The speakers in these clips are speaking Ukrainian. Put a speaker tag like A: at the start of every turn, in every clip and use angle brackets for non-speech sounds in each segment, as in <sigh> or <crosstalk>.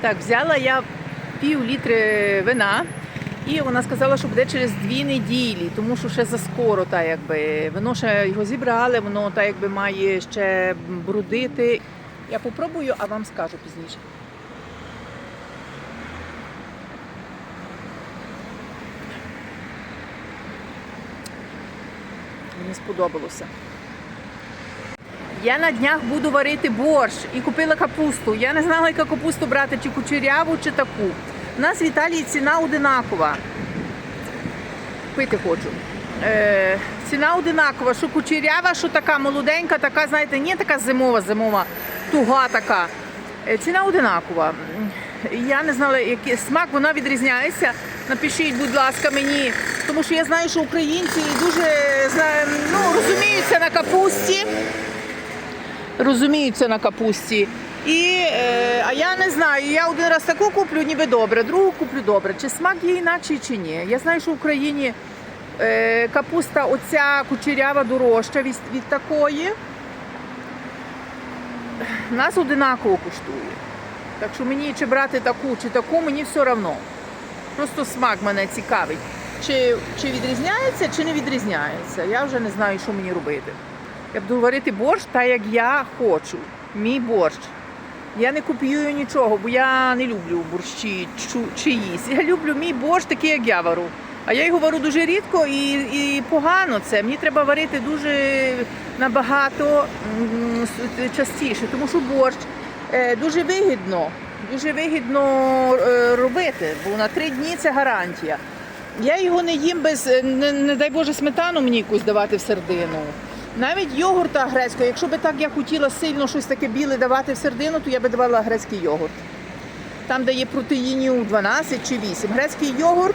A: Так, взяла я пів літри вина, і вона сказала, що буде через дві неділі, тому що ще заскоро, та якби вино ще його зібрали, воно та якби має ще брудити. Я попробую, а вам скажу пізніше. Мені сподобалося. Я на днях буду варити борщ і купила капусту. Я не знала, яку капусту брати, чи кучеряву, чи таку. У нас в Італії ціна одинакова. Пити хочу. Е, ціна одинакова, що кучерява, що така молоденька, така, знаєте, не така зимова, зимова, туга така. Е, ціна одинакова. Я не знала, який смак вона відрізняється. Напишіть, будь ласка, мені, тому що я знаю, що українці дуже зна- ну, розуміються на капусті розуміються на капусті. І, е, а я не знаю, я один раз таку куплю, ніби добре, другу куплю добре. Чи смак є інакший, чи ні. Я знаю, що в Україні е, капуста оця кучерява дорожча від, від такої. Нас одинаково коштує. Так що мені чи брати таку, чи таку, мені все одно. Просто смак мене цікавить. Чи, чи відрізняється, чи не відрізняється. Я вже не знаю, що мені робити. Я буду варити борщ так, як я хочу. Мій борщ. Я не копіюю нічого, бо я не люблю борщі чиїсь. Я люблю мій борщ такий, як я вару. А я його вару дуже рідко і, і погано це. Мені треба варити дуже набагато частіше, тому що борщ е, дуже вигідно. Дуже вигідно е, робити, бо на три дні це гарантія. Я його не їм без, е, не, не дай Боже, сметану мені якусь давати в середину. Навіть йогурта грецького, якщо би так я хотіла сильно щось таке біле давати в середину, то я би давала грецький йогурт. Там, де є протеїнів 12 чи 8. Грецький йогурт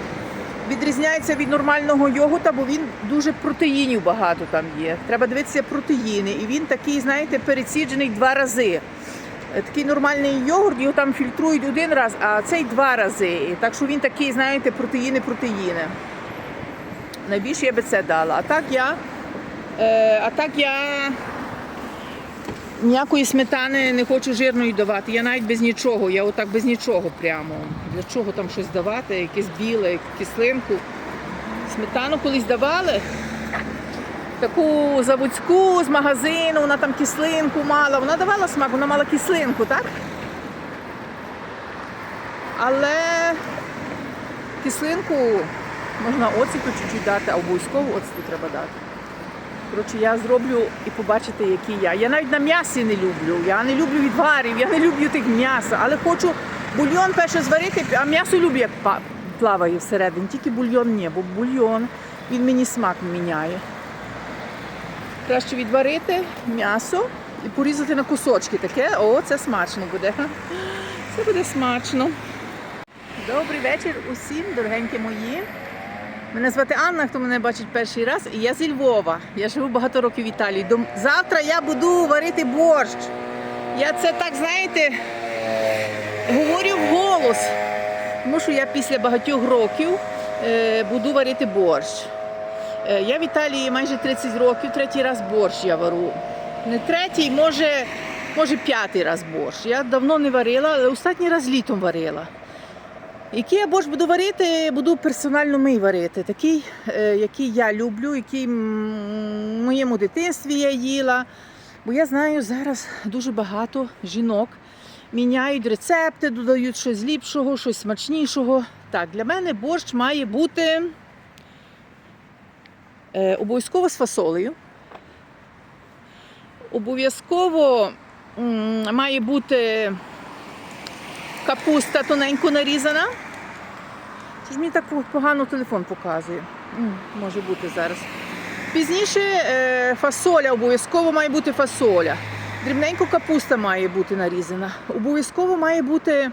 A: відрізняється від нормального йогурта, бо він дуже протеїнів багато там є. Треба дивитися протеїни. І він такий, знаєте, переціджений два рази. Е, Такий нормальний йогурт, його там фільтрують один раз, а цей два рази. Так що він такий, знаєте, протеїни, протеїни. Найбільше я би це дала. А так я, е, а так я ніякої сметани не хочу жирної давати. Я навіть без нічого, я отак без нічого прямо. Для чого там щось давати, якесь біле, кислинку. Сметану колись давали. Таку заводську з магазину, вона там кислинку мала. Вона давала смак, вона мала кислинку, так? Але кислинку можна оцету чуть-чуть дати, а обов'язково оцету треба дати. Коротше, я зроблю і побачите, який я. Я навіть на м'ясі не люблю. Я не люблю відварів, я не люблю тих м'яса, але хочу бульйон перше зварити, а м'ясо люблю, як плаває всередині. Тільки бульйон ні, бо бульйон він мені смак міняє. Краще відварити м'ясо і порізати на кусочки таке. О, це смачно буде. Це буде смачно. Добрий вечір усім, дорогенькі мої. Мене звати Анна, хто мене бачить перший раз, і я зі Львова. Я живу багато років в Італії. Завтра я буду варити борщ. Я це так, знаєте, говорю вголос. Тому що я після багатьох років е, буду варити борщ. Е, Я в Італії майже 30 років, третій раз борщ я вару. Не третій, може, може п'ятий раз борщ. Я давно не варила, але останній раз літом варила. Який я борщ буду варити, буду персонально мий варити. Такий, е, який я люблю, який в моєму дитинстві я їла. Бо я знаю, зараз дуже багато жінок міняють рецепти, додають щось ліпшого, щось смачнішого. Так, для мене борщ має бути е, обов'язково з фасолею. Обов'язково має бути капуста тоненько нарізана. Чи ж мені так погано телефон показує? М, Може бути зараз. Пізніше е, фасоля обов'язково має бути фасоля. Дрібненько капуста має бути нарізана. Обов'язково має бути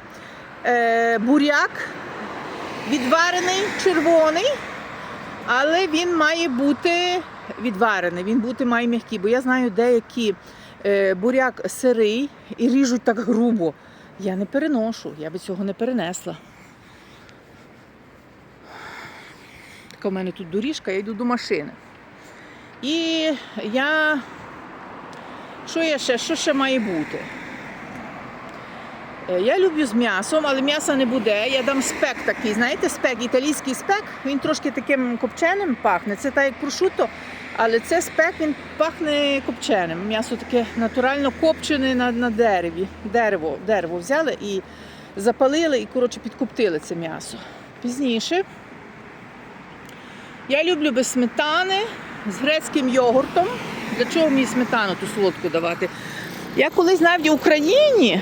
A: е, буряк, відварений, червоний, але він має бути відварений, він бути має м'який, бо я знаю деякі е, буряк сирий і ріжуть так грубо. Я не переношу, я би цього не перенесла. Така в мене тут доріжка, я йду до машини. І я. Що я ще? Що ще має бути? Е, Я люблю з м'ясом, але м'яса не буде. Я дам спек такий. Знаєте, спек, італійський спек, він трошки таким копченим пахне. Це так як прошуто, але це спек він пахне копченим. М'ясо таке натурально копчене на, на дереві. Дерево, дерево взяли і запалили, і коротше підкоптили це м'ясо. Пізніше я люблю без сметани з грецьким йогуртом. Для чого мені сметану ту солодку давати? Я колись навіть в Україні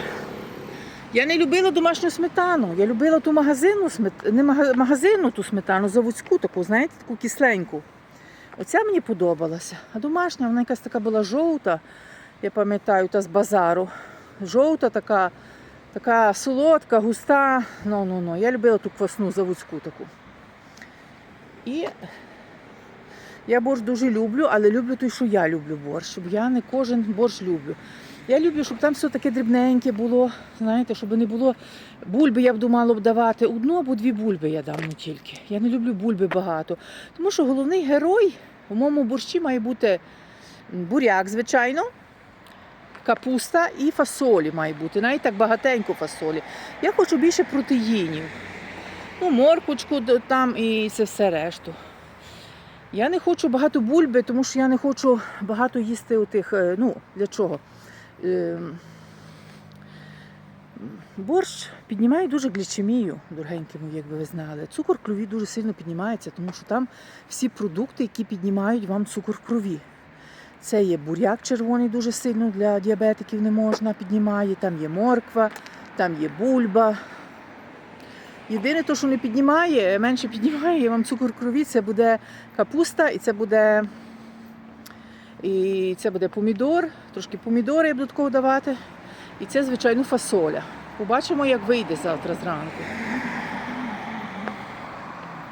A: я не любила домашню сметану. Я любила ту магазинну смет... не мага- магазинну ту сметану, заводську таку, знаєте, таку кисленьку. Оця мені подобалася. А домашня, вона якась така була жовта, я пам'ятаю, та з базару. Жовта така, така солодка, густа. Ну, ну, ну. Я любила ту квасну заводську таку. І я борщ дуже люблю, але люблю той, що я люблю борщ. Щоб я не кожен борщ люблю. Я люблю, щоб там все таке дрібненьке було, знаєте, щоб не було бульби, я б думала б давати. Одну або дві бульби я дам не тільки. Я не люблю бульби багато. Тому що головний герой у моєму борщі має бути буряк, звичайно, капуста і фасолі має бути. Навіть так багатенько фасолі. Я хочу більше протеїнів. Ну, морквочку там і це все решту. Я не хочу багато бульби, тому що я не хочу багато їсти отих, е, ну, для чого? Ем, Борщ піднімає дуже глічемію, дорогенькі мої, як ви знали. Цукор в крові дуже сильно піднімається, тому що там всі продукти, які піднімають вам цукор в крові. Це є буряк червоний, дуже сильно для діабетиків не можна, піднімає, там є морква, там є бульба. Єдине, то, що не піднімає, менше піднімає вам цукор в крові, це буде капуста і це буде, і це буде помідор, трошки помідори я буду такого давати. І це, звичайно, фасоля. Побачимо, як вийде завтра зранку.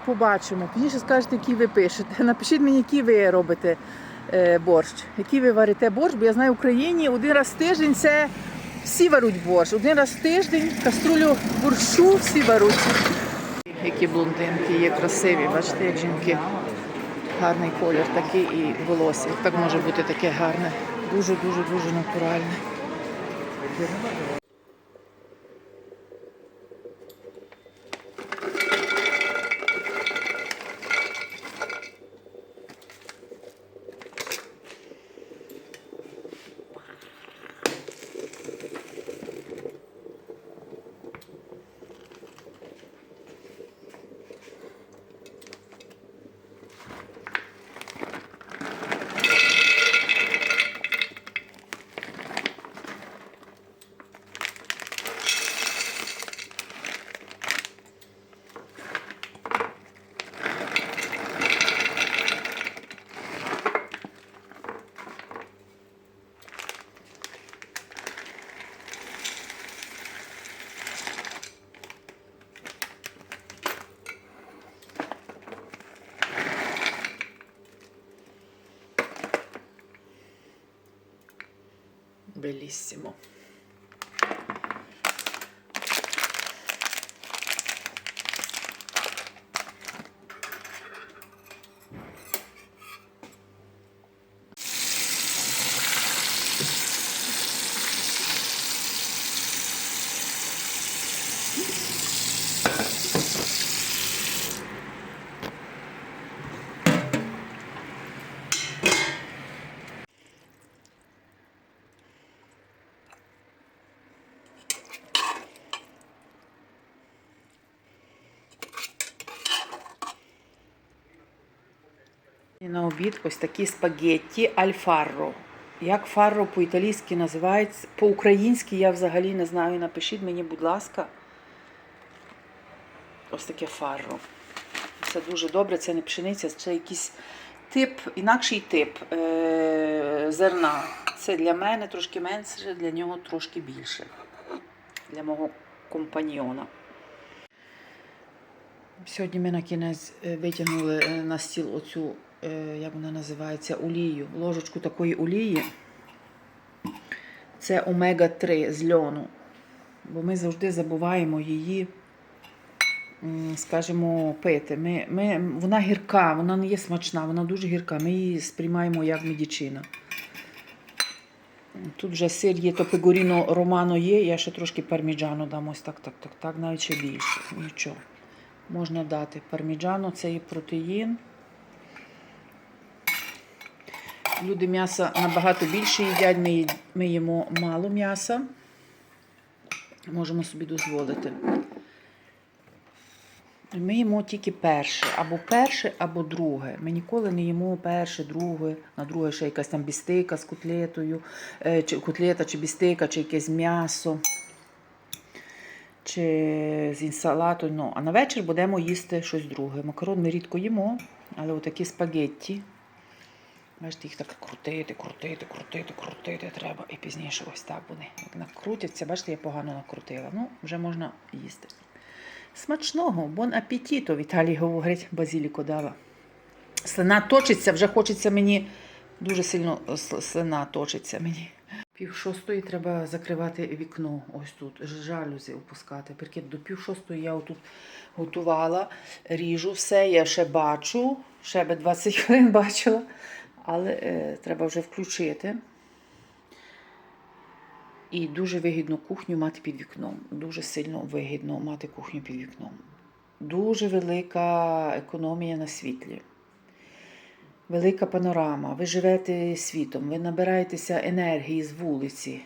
A: Побачимо. Пізніше скажете, який ви пишете. <laughs> Напишіть мені, який ви робите е, борщ, який ви варите борщ, бо я знаю, в Україні один раз в тиждень це всі варуть борщ. Один раз в тиждень каструлю борщу всі варуть. Які блондинки є красиві, бачите, як жінки. Гарний колір такий і волосся. Так може бути таке гарне. Дуже-дуже дуже натуральне. bellissimo. І на обід ось такі спагетті альфарро. Як фарро по-італійськи називається, по-українськи я взагалі не знаю. Напишіть мені, будь ласка. Ось таке фарро. Це дуже добре, це не пшениця, це якийсь тип, інакший тип е- зерна. Це для мене трошки менше, для нього трошки більше. Для мого компаньйона. Сьогодні ми на кінець е, витягнули е, на стіл оцю, як вона називається, олію, ложечку такої олії. Це омега-3 з льону. Бо ми завжди забуваємо її, скажімо, пити. Ми, ми, вона гірка, вона не є смачна, вона дуже гірка. Ми її сприймаємо як медичина. Тут вже сир є, то пегоріно романо є, я ще трошки парміджану дам ось так, так, так, так, навіть ще більше. Нічого. Можна дати. Парміджану це є протеїн. Люди м'яса набагато більше їдять, ми, ми їмо мало м'яса. Можемо собі дозволити. Ми їмо тільки перше, або перше, або друге. Ми ніколи не їмо перше, друге, на друге ще якась там бістейка з котлетою, е, чи котлета, чи бістейка, чи якесь м'ясо, чи з інсалатою. Ну, а на вечір будемо їсти щось друге. Макарон ми рідко їмо, але отакі спагетті. Бачите, їх так крутити, крутити, крутити, крутити треба. І пізніше ось так вони. Як накрутяться, бачите, я погано накрутила. Ну, вже можна їсти. Смачного, бон апетіто, в Італії говорять, базіліко дала. Слина точиться, вже хочеться мені, дуже сильно слина точиться мені. Пів шостої треба закривати вікно. Ось тут, жалюзі опускати. Прикид до пів шостої я отут готувала, ріжу все, я ще бачу, ще би 20 хвилин бачила, але е, треба вже включити. І дуже вигідно кухню мати під вікном. Дуже сильно вигідно мати кухню під вікном. Дуже велика економія на світлі. Велика панорама. Ви живете світом, ви набираєтеся енергії з вулиці,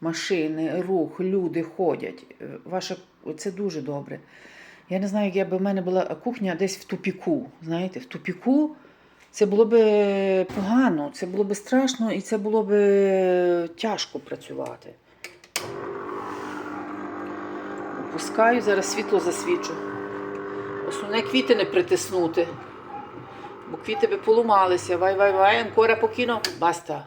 A: машини, рух, люди ходять. Е, Ваша це дуже добре. Я не знаю, як якби в мене була кухня десь в тупіку. Знаєте, в тупіку це було б погано, це було б страшно і це було б тяжко працювати. Опускаю, зараз світло засвічу. Основне квіти не притиснути. Бо квіти би полумалися. Вай, вай, вай, анкора покіно, баста.